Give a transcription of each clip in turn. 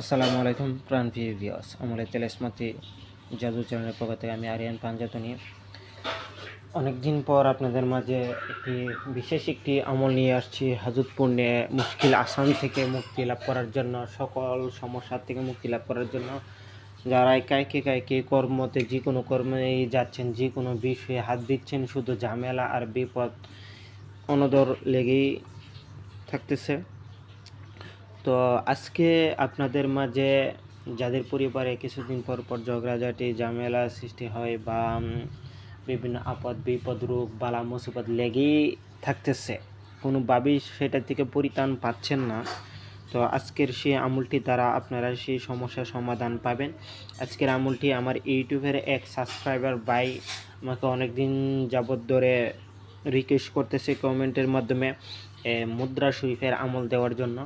আসসালামু আলাইকুম প্রাণ ভিউয়ার্স আমার তেলেসমাতি জাদু চ্যানেলের পক্ষ থেকে আমি আরিয়ান পাঞ্জাতনি। অনেক দিন পর আপনাদের মাঝে একটি বিশেষ একটি আমল নিয়ে আসছি, হাজত পুণ্যে মুশকিল আসান থেকে মুক্তি লাভ করার জন্য, সকল সমস্যা থেকে মুক্তি লাভ করার জন্য। যারা কাইকে কাইকে কর্মতে যে কোনো কর্মে যাচ্ছেন, যে কোনো বিষয়ে হাত দিচ্ছেন, শুধু ঝামেলা আর বিপদ অনদর লেগেই থাকতেছে। তো আজকে আপনাদের মাঝে যাদের পরিবারে কিছুদিন পর পর ঝগড়াঝাটি, ঝামেলা সৃষ্টি হয় বা বিভিন্ন আপদ, বিপদ, রোগ, বালা, মুসিবত লেগেই থাকতেছে কোনোভাবেই সেটা থেকে পরিত্রাণ পাচ্ছেন না। তো আজকের সেই আমলটি দ্বারা আপনারা সেই সমস্যার সমাধান পাবেন। আজকের আমলটি আমার ইউটিউবের এক সাবস্ক্রাইবার বাই আমাকে অনেক দিন যাবৎ ধরে রিকোয়েস্ট করতেছে কমেন্টের মাধ্যমে মুদ্রা শরীফের আমল দেওয়ার জন্য।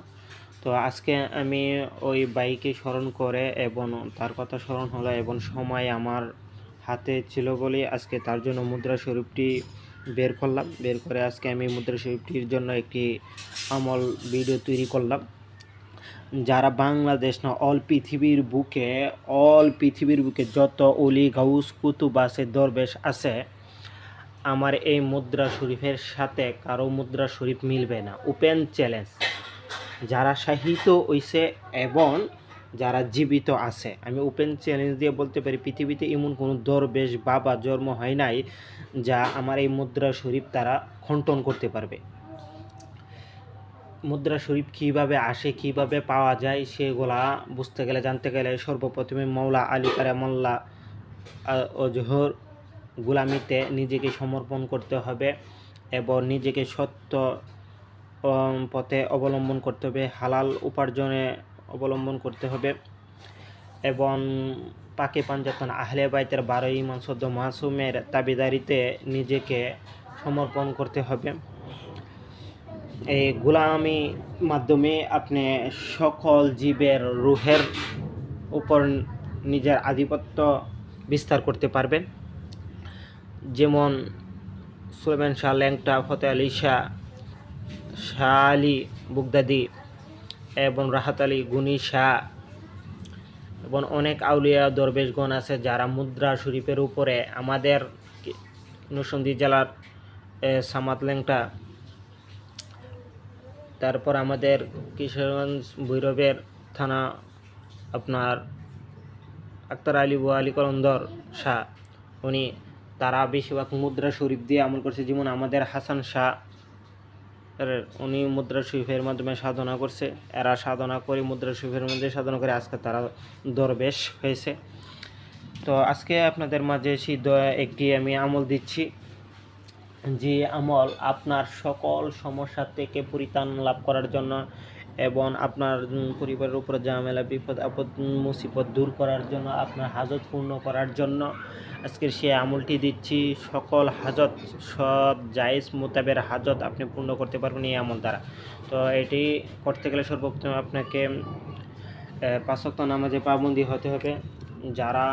তো আজকে আমি ওই বাইকে স্মরণ করে এবং তার কথা স্মরণ হলো এবং সময় আমার হাতে ছিল বলে আজকে তার জন্য মুদ্রা শরীফটি বের করলাম। বের করে আজকে আমি মুদ্রা শরীফটির জন্য একটি আমল ভিডিও তৈরি করলাম। যারা বাংলাদেশ না অল পৃথিবীর বুকে অল পৃথিবীর বুকে যত অলি, গাউস, কুতুব আছে, দরবেশ আছে, আমার এই মুদ্রা শরীফের সাথে কারও মুদ্রা শরীফ মিলবে না। ওপেন চ্যালেঞ্জ যারা সাহিত্য হইছে এবং যারা জীবিত আছে। আমি ওপেন চ্যালেঞ্জ দিয়ে বলতে পারি, পৃথিবীতে এমন কোনো দরবেশ বাবা জন্ম হয় নাই যা আমার এই মুদ্রা শরীফ তারা খণ্ডন করতে পারবে। মুদ্রা শরীফ কীভাবে আসে, কীভাবে পাওয়া যায়, সেগুলা বুঝতে গেলে, জানতে গেলে সর্বপ্রথমে মৌলা আলী কারামল্লা অজহর গুলামিতে নিজেকে সমর্পণ করতে হবে এবং নিজেকে সত্য পথে অবলম্বন করতে হবে, হালাল উপার্জনে অবলম্বন করতে হবে। এবং পাকে পাঞ্জাতন আহলে বাইতের বারো ইমান সদ্য মাসুমের তাবিদারিতে নিজেকে সমর্পণ করতে হবে। এই গোলামি মাধ্যমে আপনি সকল জীবের রুহের উপর নিজের আধিপত্য বিস্তার করতে পারবেন। যেমন সুলেমান শাহ ল্যাংটা ফতে আলী শাহ শাহ আলী বুগদাদি এবং রাহাত আলী গুনি শাহ এবং অনেক আউলিয়া দরবেশগণ আছে যারা মুদ্রা শরীফের উপরে আমাদের নরসিংদী জেলার সামাত ল্যাংটা তারপর আমাদের কিশোরগঞ্জ ভৈরবের থানা আপনার আক্তার আলী বু আলী কলন্দর শাহ। উনি তারা বেশিরভাগ মুদ্রা শরীফ দিয়ে আমল করছে। যেমন আমাদের হাসান শাহ উনি মুদ্রা শরীফের মাধ্যমে সাধনা করছে। এরা সাধনা করে, মুদ্রা শরীফের মধ্যে সাধনা করে আজকে তারা দরবেশ হয়েছে। তো আজকে আপনাদের মাঝে সেই একটি আমি আমল দিচ্ছি। যে আমল আপনার সকল সমস্যা থেকে পরিত্রাণ লাভ করার জন্য এবং আপনার পরিবারের উপর ঝামেলা বিপদ আপদ মুসিবত দূর করার জন্য আপনার হাজত পূর্ণ করার জন্য আজকের সে আমলটি দিচ্ছি। সকল হাজত সব জায়েজ মোতাবের হাজত আপনি পূর্ণ করতে পারবেন এই আমল দ্বারা। তো এটি করতে গেলে সর্বপ্রথম আপনাকে পাঁচক্ত নামাজে পাবন্দি হতে হবে। যারা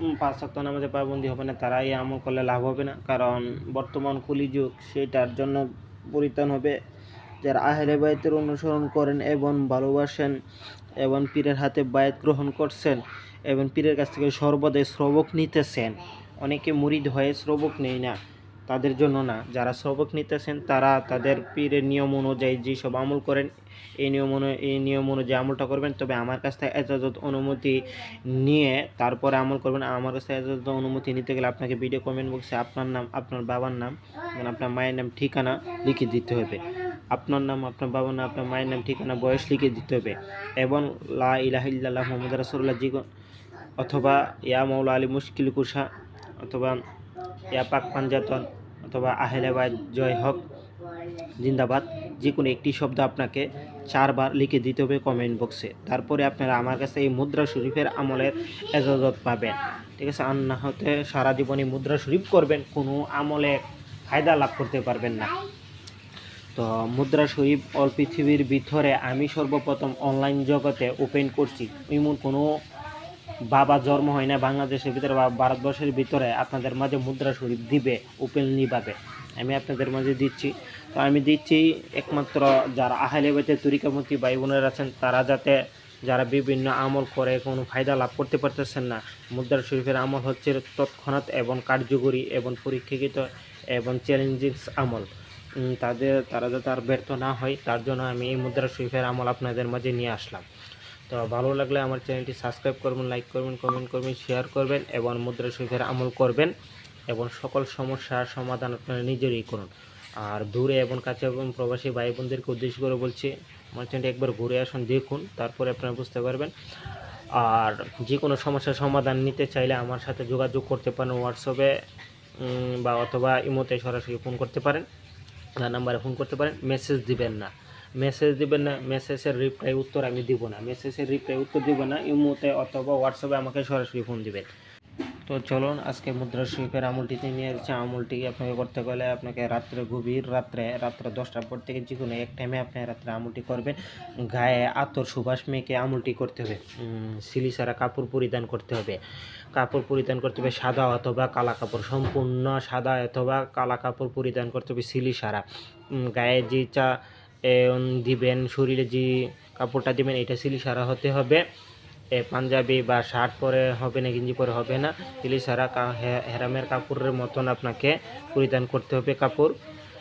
উম, পাঁচ সপ্তাহ নামাজে পাবন্দি হবে না তারা এই আমল করলে লাভ হবে না। কারণ বর্তমান কলিযুগ সেটার জন্য পরিত্রাণ হবে। যারা আহলে বায়তের অনুসরণ করেন এবং ভালোবাসেন এবং পীরের হাতে বায়াত গ্রহণ করছেন এবং পীরের কাছ থেকে সর্বদাই শ্রবক নিতেছেন। অনেকে মুরিদ হয়ে শ্রবক নেই না, তাদের জন্য না। যারা শ্রবক নিতেছেন, তারা তাদের পীরের নিয়ম অনুযায়ী যেসব আমল করেন, এই নিয়ম এই নিয়ম অনুযায়ী আমলটা করবেন। তবে আমার কাছ থেকে এজাজত অনুমতি নিয়ে তারপরে আমল করবেন। আমার কাছে এজাজত অনুমতি নিতে গেলে আপনাকে ভিডিও কমেন্ট বক্সে আপনার নাম, আপনার বাবার নাম এবং আপনার মায়ের নাম, ঠিকানা লিখে দিতে হবে। আপনার নাম, আপনার বাবার নাম, আপনার মায়ের নাম, ঠিকানা, বয়স লিখে দিতে হবে। এবং লা ইলাহা ইল্লাল্লাহ মোহাম্মদ রাসূলুল্লাহ জি অথবা ইয়া মৌলা আলী মুশকিল কুষা অথবা ইয়া পাক পাঞ্জাতন, অথবা আহেলাবাদ জয় হক, জিন্দাবাদ, যে কোনো একটি শব্দ আপনাকে চারবার লিখে দিতে হবে কমেন্ট বক্সে। তারপরে আপনারা আমার কাছে এই মুদ্রা শরীফের আমলের এজাজত পাবেন। ঠিক আছে? আর না হতে সারা জীবনে মুদ্রা শরীফ করবেন, কোনো আমলে ফায়দা লাভ করতে পারবেন না। তো মুদ্রা শরীফ অল পৃথিবীর ভিতরে আমি সর্বপ্রথম অনলাইন জগতে ওপেন করছি। এমন কোনো বাবা জন্ম হয় না বাংলাদেশের ভিতরে বা ভারতবর্ষের ভিতরে আপনাদের মাঝে মুদ্রা শরীফ দিবে ওপেনলি ভাবে আমি আপনাদের মাঝে দিচ্ছি। তো আমি দিচ্ছি একমাত্র যারা আহলে বেতে তরিকামতি ভাই বোনেরা আছেন, তারা যাতে যারা বিভিন্ন আমল করে কোনো ফায়দা লাভ করতে পারতেছেন না, মুদ্রা শরীফের আমল হচ্ছে তৎক্ষণাৎ এবং কার্যকরী এবং পরীক্ষিত এবং চ্যালেঞ্জিং আমল। তাদের, তারা যাতে আর ব্যর্থ না হয়, তার জন্য আমি এই মুদ্রা শরীফের আমল আপনাদের মাঝে নিয়ে আসলাম। তো ভালো লাগলে আমার চ্যানেলটি সাবস্ক্রাইব করবেন, লাইক করবেন, কমেন্ট করবেন, শেয়ার করবেন এবং মুদ্রা শরীফের আমল করবেন এবং সকল সমস্যার সমাধান আপনারা নিজেরই করুন। আর দূরে এবং কাছে এবং প্রবাসী ভাই বোনদেরকে উদ্দেশ্য করে বলছি, আমার চ্যানেলটি একবার ঘুরে আসুন, দেখুন, তারপরে আপনারা বুঝতে পারবেন। আর যে কোনো সমস্যার সমাধান নিতে চাইলে আমার সাথে যোগাযোগ করতে পারেন হোয়াটসঅ্যাপে বা অথবা ইমোতে সরাসরি ফোন করতে পারেন। না, নাম্বারে ফোন করতে পারেন মেসেজ দিবেন না। মেসেজ দিবেন না মেসেজের রিপ্লাই উত্তর আমি দিব না। মেসেজের রিপ্লাই উত্তর দিব না, ইমোতে অথবা হোয়াটসঅ্যাপে আমাকে সরাসরি ফোন দিবেন। তো চলুন, আজকে মুদ্রা শিল্পের আমলটিতে নিয়ে এসেছি। আমলটি আপনাকে করতে গেলে আপনাকে রাত্রে গভীর রাত্রে রাত্রে দশটার পর থেকে যে কোনো এক টাইমে আপনি রাত্রে আমলটি করবেন। গায়ে আতর সুবাস মেয়েকে আমলটি করতে হবে। সিলি সারা কাপড় পরিধান করতে হবে। কাপড় পরিধান করতে হবে সাদা অথবা কালা কাপড়, সম্পূর্ণ সাদা অথবা কালা কাপড় পরিধান করতে হবে সিলি সারা গায়ে যে চা দিবেন, শরীরে যে কাপড়টা দিবেন, এটা সিলি সারা হতে হবে। পাঞ্জাবি বা শার্ট পরে হবে না, গেঞ্জি পরে হবে না। হে- হেরামের কাপড়ের মতন আপনাকে পরিধান করতে হবে কাপড়,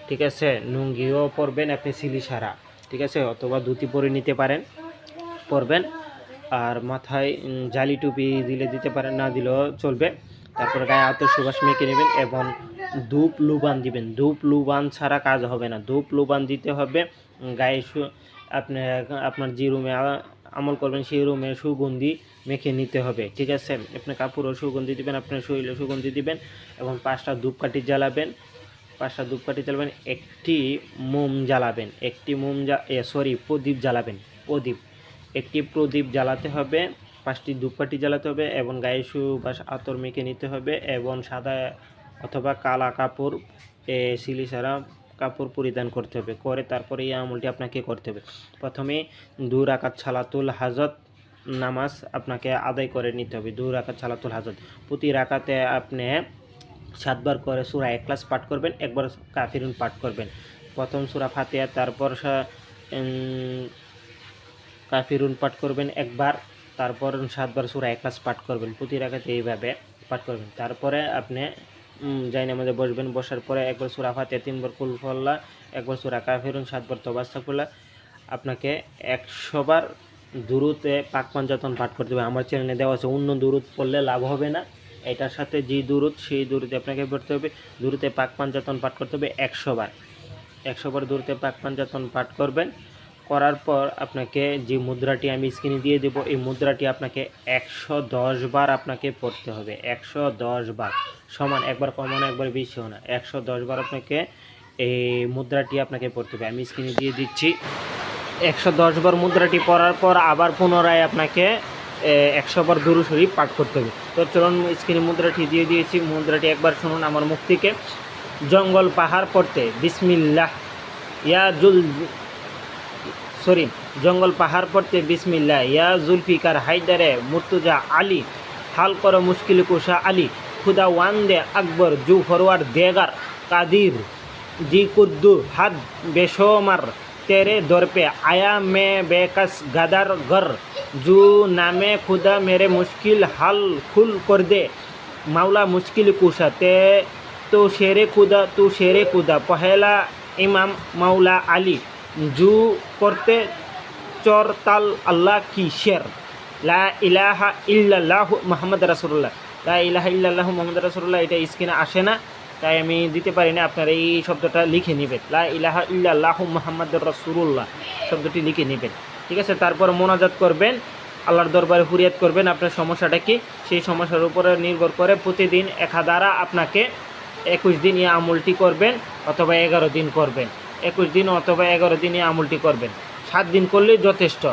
ঠিক আছে? লুঙ্গিও পরবেন, আপনি সিলি সারা, ঠিক আছে? অথবা ধুতি পরে নিতে পারেন, পরবেন। আর মাথায় জালি টুপি দিলে দিতে পারেন, না দিলেও চলবে। তারপরে গায়ে আতর সুবাস মেখে নেবেন এবং ধূপ লুবান দিবেন। ধূপ লুবান ছাড়া কাজ হবে না। ধূপ লুবান দিতে হবে গায়ে সু, আপনি, আপনার যে রুমে আমল করবেন সেই রুমের সুগন্ধি মেখে নিতে হবে। ঠিক আছে? আপনি কাপড়ও সুগন্ধি দিবেন আপনার শরীরে সুগন্ধি দিবেন এবং পাঁচটা ধূপকাঠি জ্বালাবেন। পাঁচটা ধূপকাঠি জ্বালাবেন, একটি মোম জ্বালাবেন, একটি মোম সরি প্রদীপ জ্বালাবেন, প্রদীপ। একটি প্রদীপ জ্বালাতে হবে, পাঁচটি ধূপকাঠি জ্বালাতে হবে এবং গায়ে সুবাস আতর মেখে নিতে হবে এবং সাদা অথবা কালা কাপড় সিলি ছাড়া কাপড় পরিধান করতে হবে। করে তারপরে এই আমলটি আপনাকে করতে হবে। প্রথমে দু রাকাত ছালাতুল হাজত নামাজ আপনাকে আদায় করে নিতে হবে। দু রাকাত ছালাতুল হাজত। প্রতি রাকাতে আপনি সাতবার করে সুরা একলাস পাঠ করবেন, একবার কাফিরুন পাঠ করবেন। প্রথম সুরা ফাতিহা, তারপর কাফিরুন পাঠ করবেন একবার, তারপর সাতবার সুরা একলাস পাঠ করবেন। প্রতি রাখাতে এইভাবে পাঠ করবেন। তারপরে আপনি যাইন আমাদের বসবেন, বসার পরে একবার সুরা ফাতিহা, তিনবার কুলফল্লা একবার সুরা কাফিরুন, সাতবার তবাস্তাকুল্লা আপনাকে একশোবার দুরুতে পাক পাঞ্জাতন পাঠ করতে হবে। আমার চ্যানেলে দেওয়া আছে, অন্য দুরুত পড়লে লাভ হবে না। এটার সাথে যে দুরুত সেই দুরুতে আপনাকে পড়তে হবে। দুরুতে পাক পাঞ্জাতন পাঠ করতে হবে একশোবার একশোবার দূরতে পাক পাঞ্জাতন পাঠ করবেন। করার পর আপনাকে যে মুদ্রাটি আমি স্ক্রিনে দিয়ে দেবো, এই মুদ্রাটি আপনাকে একশো দশ বার আপনাকে পড়তে হবে। একশো দশ বার। সমান একবার কমানো, একবার বেশি বেশিও না। একশো দশ বার আপনাকে এই মুদ্রাটি আপনাকে পড়তে হবে। আমি স্ক্রিনে দিয়ে দিচ্ছি। একশো দশ বার মুদ্রাটি পড়ার পর আবার পুনরায় আপনাকে একশো বার দুরু শরীফ পাঠ করতে হবে। তো চলুন, স্ক্রিনে মুদ্রাটি দিয়ে দিয়েছি। মুদ্রাটি একবার শুনুন আমার মুখ থেকে। জঙ্গল পাহাড় পড়তে। বিসমিল্লাহ। ইয়া জুল সরি, জঙ্গল পাহাড় পড়তে বিসমিল্লা ইয়া জুলফিকার হায়দারে মুর্তুজা আলী, হাল কর মুশকিল কুশা আলী, খুদা ওয়ান দে আকবর, জু ফরওয়ার দেগার, কাদির জি কুদ্দু হাত বেশমার, তেরে দরপে আয়া মে বেকাস গাদার গর জু নামে খুদা মেরে মুশকিল হাল খুল কর দে মাওলা মুশকিল কুশা, তে তো শেরে খুদা, তু শেরে খুদা, পহেলা ইমাম মাওলা আলী। জু করতে চর তাল আল্লাহ কি শের লা ইলাহা ইল্লাল্লাহু মোহাম্মদ রাসুল্লাহ লা ইলাহা ইল্লাল্লাহু মোহাম্মদ রাসুল্লাহ এটা স্ক্রিনে আসে না, তাই আমি দিতে পারি না, আপনারা এই শব্দটা লিখে নেবেন। লা ইলাহা ইল্লাল্লাহু মোহাম্মদ রাসুল্লাহ শব্দটি লিখে নেবেন। ঠিক আছে, তারপর মোনাজাত করবেন, আল্লাহর দরবারে ফুরিয়াদ করবেন, আপনার সমস্যাটা কি? সেই সমস্যার উপরে নির্ভর করে প্রতিদিন একা দ্বারা আপনাকে একুশ দিন এই আমলটি করবেন অথবা এগারো দিন করবেন। একুশ দিন অথবা এগারো দিনে আমলটি করবেন। সাত দিন করলেই যথেষ্ট।